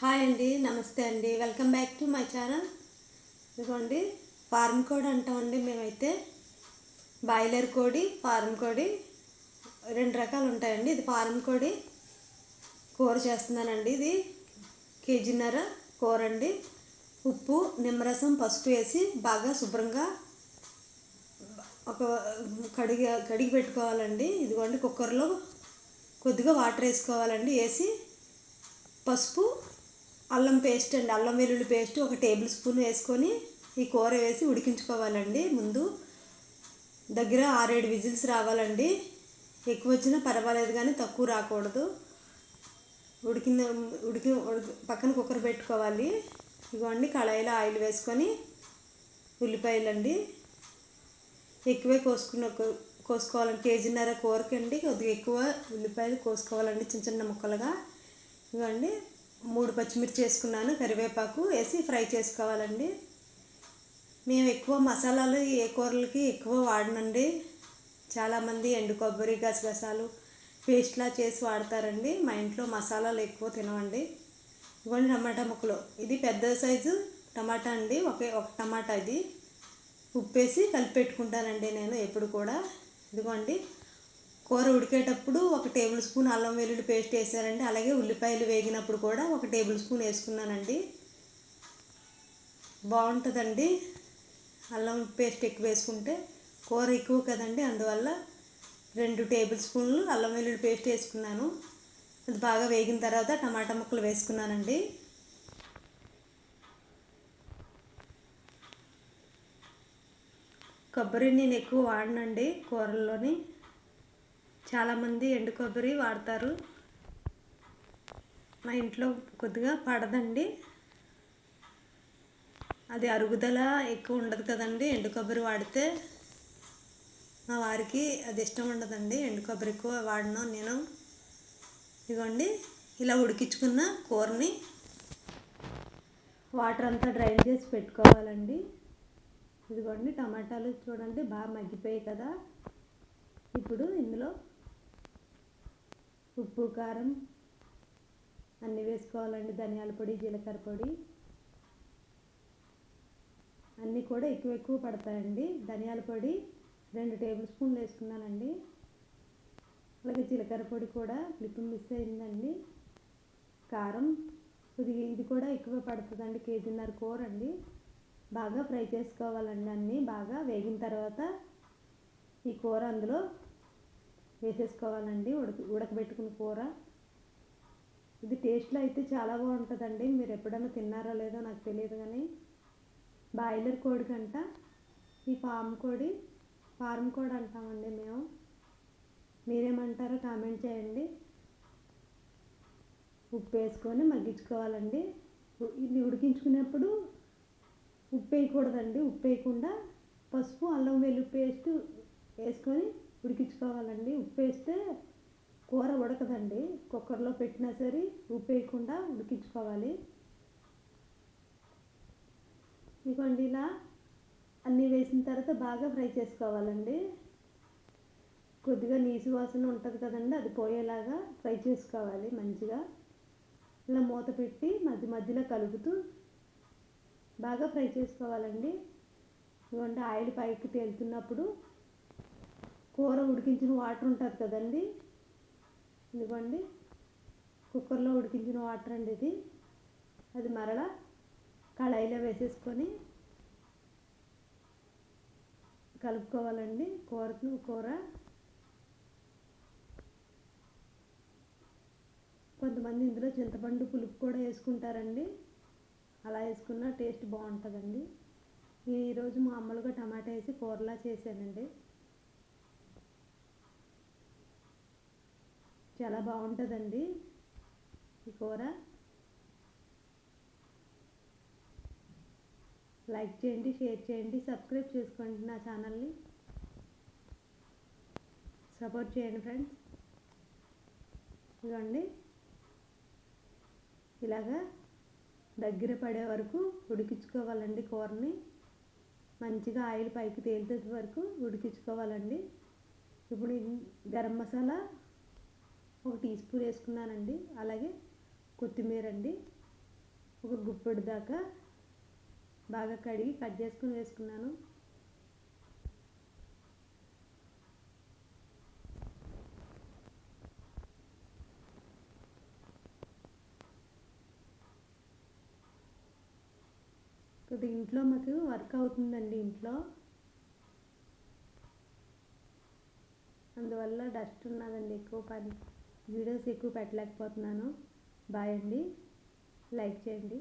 Hi అండి నమస్తే అండి. Welcome back to my channel ఇదిగోండి ఫార్మ్ కోడి అంటామండి మేమైతే. బాయిలర్ కోడి ఫార్మ్ కోడి రెండు రకాలు ఉంటాయండి. ఇది ఫార్మ్ కోడి కూర చేస్తున్నానండి ఇది. కేజీన్నర కూర అండి. ఉప్పు నిమ్మరసం పసుపు వేసి బాగా శుభ్రంగా ఒక కడిగి కడిగి పెట్టుకోవాలండి. ఇదిగోండి కుక్కర్లో కొద్దిగా వాటర్ వేసుకోవాలండి. వేసి పసుపు అల్లం పేస్ట్ అండి అల్లం వెల్లుల్లి పేస్ట్ ఒక టేబుల్ స్పూన్ వేసుకొని ఈ కూర వేసి ఉడికించుకోవాలండి. ముందు దగ్గర ఆరేడు విజిల్స్ రావాలండి. ఎక్కువ వచ్చినా పర్వాలేదు కానీ తక్కువ రాకూడదు. ఉడికిన ఉడికి ఉడికి పక్కన కుక్కర్ పెట్టుకోవాలి. ఇవ్వండి కళాయిలో ఆయిల్ వేసుకొని ఉల్లిపాయలండి. ఎక్కువే కోసుకున్న కోసుకోవాలండి. కేజీన్నర కూరకండి. కొద్దిగా ఎక్కువ ఉల్లిపాయలు కోసుకోవాలండి చిన్న చిన్న ముక్కలుగా. ఇవ్వండి మూడు పచ్చిమిర్చి వేసుకున్నాను కరివేపాకు వేసి ఫ్రై చేసుకోవాలండి. మేము ఎక్కువ మసాలాలు ఏ కూరలకి ఎక్కువ వాడనండి. చాలామంది ఎండు కొబ్బరి గసగసాలు పేస్ట్లా చేసి వాడతారండి. మా ఇంట్లో మసాలాలు ఎక్కువ తినవండి. ఇవ్వండి టమాటా ముక్కలు. ఇది పెద్ద సైజు టమాటా అండి. ఒకే ఒక టమాటా ఇది. ఉప్పేసి కలిపి పెట్టుకుంటానండి నేను ఎప్పుడు కూడా. ఇదిగోండి. కూర ఉడికేటప్పుడు ఒక టేబుల్ స్పూన్ అల్లం వెల్లుల్లి పేస్ట్ వేసానండి. అలాగే ఉల్లిపాయలు వేగినప్పుడు కూడా ఒక టేబుల్ స్పూన్ వేసుకున్నానండి. బాగుంటుందండి. అల్లం పేస్ట్ ఎక్కువ వేసుకుంటే కూర ఎక్కువ కదండి. అందువల్ల రెండు టేబుల్ స్పూన్లు అల్లం వెల్లుల్లి పేస్ట్ వేసుకున్నాను. అది బాగా వేగిన తర్వాత టమాటా ముక్కలు వేసుకున్నానండి. కొబ్బరి నేను ఎక్కువ వాడనండి కూరల్లోని. చాలామంది ఎండు కొబ్బరి వాడతారు. మా ఇంట్లో కొద్దిగా పడదండి. అది అరుగుదల ఎక్కువ ఉండదు కదండి ఎండు కొబ్బరి వాడితే. మా వారికి అది ఇష్టం ఉండదండి. ఎండు కొబ్బరి ఎక్కువ వాడను నేను. ఇదిగోండి ఇలా ఉడికించుకున్న కూరని వాటర్ అంతా డ్రైన్ చేసి పెట్టుకోవాలండి. ఇదిగోండి టమాటాలు చూడండి బాగా మగ్గిపోయాయి కదా. ఇప్పుడు ఇందులో ఉప్పు కారం అన్నీ వేసుకోవాలండి. ధనియాల పొడి జీలకర్ర పొడి. అన్నీ కూడా ఎక్కువ ఎక్కువ పడతాయండి. ధనియాల పొడి రెండు టేబుల్ స్పూన్లు వేసుకున్నానండి. అలాగే జీలకర్ర పొడి కూడా క్లిప్ మిస్ అయిందండి. కారం కొద్దిగా ఇది కూడా ఎక్కువ పడుతుందండి. కేజీన్నర కూర అండి. బాగా ఫ్రై చేసుకోవాలండి అన్నీ. బాగా వేగిన తర్వాత ఈ కూర అందులో వేసేసుకోవాలండి. ఉడక ఉడకబెట్టుకున్న కూర. ఇది టేస్ట్లో అయితే చాలా బాగుంటుందండి. మీరు ఎప్పుడైనా తిన్నారో లేదో నాకు తెలియదు కానీ బాయిలర్ కోడి కంట ఈ ఫామ్ కోడి ఫార్మ్ కోడి అంటామండి మేము. మీరేమంటారో కామెంట్ చేయండి. ఉప్పు వేసుకొని మగ్గించుకోవాలండి. ఇది ఉడికించుకునేప్పుడు ఉప్పు వేయకూడదండి. ఉప్పు వేయకుండా పసుపు అల్లం వెల్లు పేస్ట్ వేసుకొని ఉడికించుకోవాలండి. ఉప్పు వేస్తే కూర ఉడకదండి. కుక్కర్లో పెట్టినా సరే ఉప్పు వేయకుండా ఉడికించుకోవాలి. ఇదిగోండి ఇలా అన్నీ వేసిన తర్వాత బాగా ఫ్రై చేసుకోవాలండి. కొద్దిగా నీసు వాసన ఉంటుంది కదండి అది పోయేలాగా ఫ్రై చేసుకోవాలి మంచిగా. ఇలా మూత పెట్టి మధ్య మధ్యలో కలుపుతూ బాగా ఫ్రై చేసుకోవాలండి. ఇదిగోండి ఆయిల్ పైకి తేలుతున్నప్పుడు కూర ఉడికించిన వాటర్ ఉంటుంది కదండి? ఇదిగోండి. కుక్కర్లో ఉడికించిన వాటర్ అండి ఇది. అది మరలా కళాయిలో వేసేసుకొని కలుపుకోవాలండి కూర కూర. కొంతమంది ఇందులో చింతపండు పులుపు కూడా వేసుకుంటారండి. అలా వేసుకున్న టేస్ట్ బాగుంటుందండి. ఈరోజు మామూలుగా టమాటా వేసి కూరలా చేశానండి. చాలా బాగుంటుందండి ఈ కూర. లైక్ చేయండి షేర్ చేయండి సబ్స్క్రైబ్ చేసుకోండి నా ఛానల్ని. సపోర్ట్ చేయండి ఫ్రెండ్స్. ఇదిగోండి. ఇలాగా దగ్గర పడే వరకు ఉడికించుకోవాలండి కూరని. మంచిగా ఆయిల్ పైకి తేలితే వరకు ఉడికించుకోవాలండి. ఇప్పుడు గరం మసాలా ఒక టీ స్పూన్ వేసుకున్నానండి. అలాగే కొత్తిమీర అండి. ఒక గుప్పెడు దాకా బాగా కడిగి కట్ చేసుకుని వేసుకున్నాను. కొద్దిగా ఇంట్లో మాకు వర్క్ అవుతుందండి ఇంట్లో. అందువల్ల డస్ట్ ఉన్నదండి ఎక్కువ పని. వీడియోస్ ఎక్కువ పెట్టలేకపోతున్నాను. బాయ్ అండి. లైక్ చేయండి.